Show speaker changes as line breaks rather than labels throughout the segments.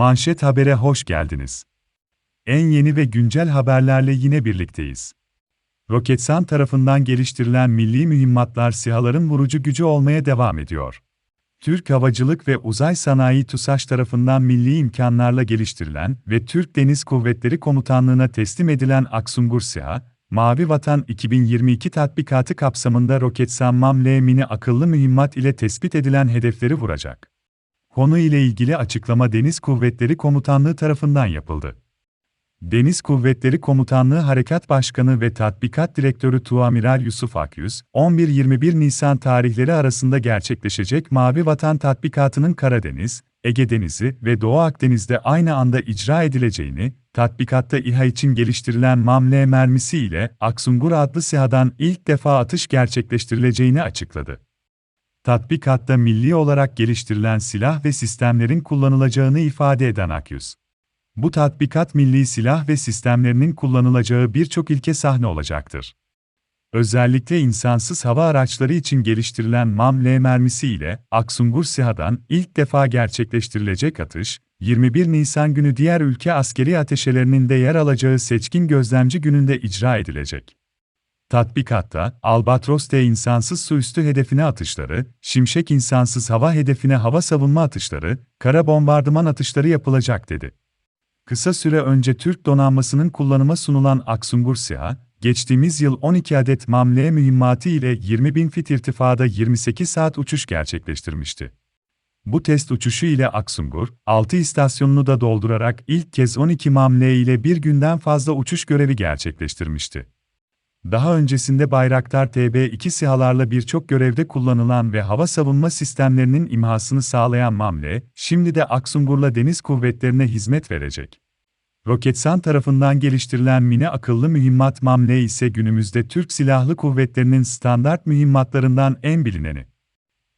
Manşet Haber'e hoş geldiniz. En yeni ve güncel haberlerle yine birlikteyiz. Roketsan tarafından geliştirilen milli mühimmatlar SİHA'ların vurucu gücü olmaya devam ediyor. Türk Havacılık ve Uzay Sanayi TUSAŞ tarafından milli imkanlarla geliştirilen ve Türk Deniz Kuvvetleri Komutanlığı'na teslim edilen Aksungur SİHA, Mavi Vatan 2022 tatbikatı kapsamında Roketsan MAM-L mini akıllı mühimmat ile tespit edilen hedefleri vuracak. Konu ile ilgili açıklama Deniz Kuvvetleri Komutanlığı tarafından yapıldı. Deniz Kuvvetleri Komutanlığı Harekat Başkanı ve Tatbikat Direktörü Tuamiral Yusuf Akyüz, 11-21 Nisan tarihleri arasında gerçekleşecek Mavi Vatan tatbikatının Karadeniz, Ege Denizi ve Doğu Akdeniz'de aynı anda icra edileceğini, tatbikatta İHA için geliştirilen MAML mermisi ile Aksungur adlı SİHA'dan ilk defa atış gerçekleştirileceğini açıkladı. Tatbikatta milli olarak geliştirilen silah ve sistemlerin kullanılacağını ifade eden Akyüz. Bu tatbikat milli silah ve sistemlerinin kullanılacağı birçok ilke sahne olacaktır. Özellikle insansız hava araçları için geliştirilen MAM-L mermisi ile Aksungur SİHA'dan ilk defa gerçekleştirilecek atış, 21 Nisan günü diğer ülke askeri ateşelerinin de yer alacağı seçkin gözlemci gününde icra edilecek. Tatbikatta, Albatros T insansız su üstü hedefine atışları, Şimşek insansız hava hedefine hava savunma atışları, kara bombardıman atışları yapılacak dedi. Kısa süre önce Türk donanmasının kullanıma sunulan Aksungur SİHA, geçtiğimiz yıl 12 adet MAML mühimmatı ile 20 bin fit irtifada 28 saat uçuş gerçekleştirmişti. Bu test uçuşu ile Aksungur, 6 istasyonunu da doldurarak ilk kez 12 MAML ile bir günden fazla uçuş görevi gerçekleştirmişti. Daha öncesinde Bayraktar TB2 SİHA'larla birçok görevde kullanılan ve hava savunma sistemlerinin imhasını sağlayan MAMLE, şimdi de Aksungur'la deniz kuvvetlerine hizmet verecek. Roketsan tarafından geliştirilen mini akıllı mühimmat MAMLE ise günümüzde Türk Silahlı Kuvvetleri'nin standart mühimmatlarından en bilineni.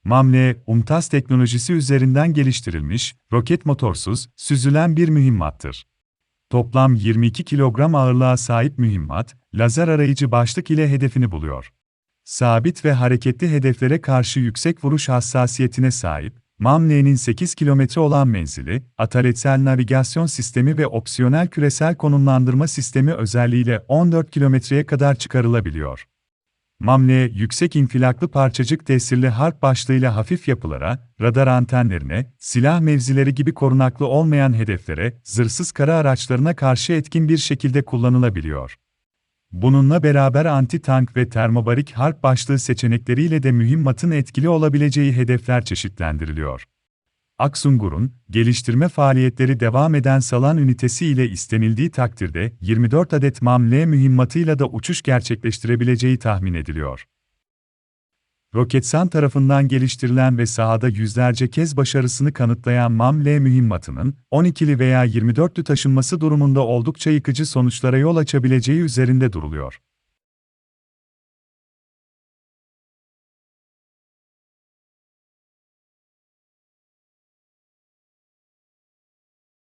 MAMLE, UMTAS teknolojisi üzerinden geliştirilmiş, roket motorsuz, süzülen bir mühimmattır. Toplam 22 kilogram ağırlığa sahip mühimmat, lazer arayıcı başlık ile hedefini buluyor. Sabit ve hareketli hedeflere karşı yüksek vuruş hassasiyetine sahip, MAMLE'nin 8 kilometre olan menzili, ataretsel navigasyon sistemi ve opsiyonel küresel konumlandırma sistemi özelliğiyle 14 kilometreye kadar çıkarılabiliyor. MAMLE, yüksek infilaklı parçacık tesirli harp başlığıyla hafif yapılara, radar antenlerine, silah mevzileri gibi korunaklı olmayan hedeflere, zırhsız kara araçlarına karşı etkin bir şekilde kullanılabiliyor. Bununla beraber anti-tank ve termobarik harp başlığı seçenekleriyle de mühimmatın etkili olabileceği hedefler çeşitlendiriliyor. Aksungur'un, geliştirme faaliyetleri devam eden Salan ünitesi ile istenildiği takdirde 24 adet MAM-L mühimmatıyla da uçuş gerçekleştirebileceği tahmin ediliyor. Roketsan tarafından geliştirilen ve sahada yüzlerce kez başarısını kanıtlayan MAM-L mühimmatının, 12'li veya 24'lü taşınması durumunda oldukça yıkıcı sonuçlara yol açabileceği üzerinde duruluyor.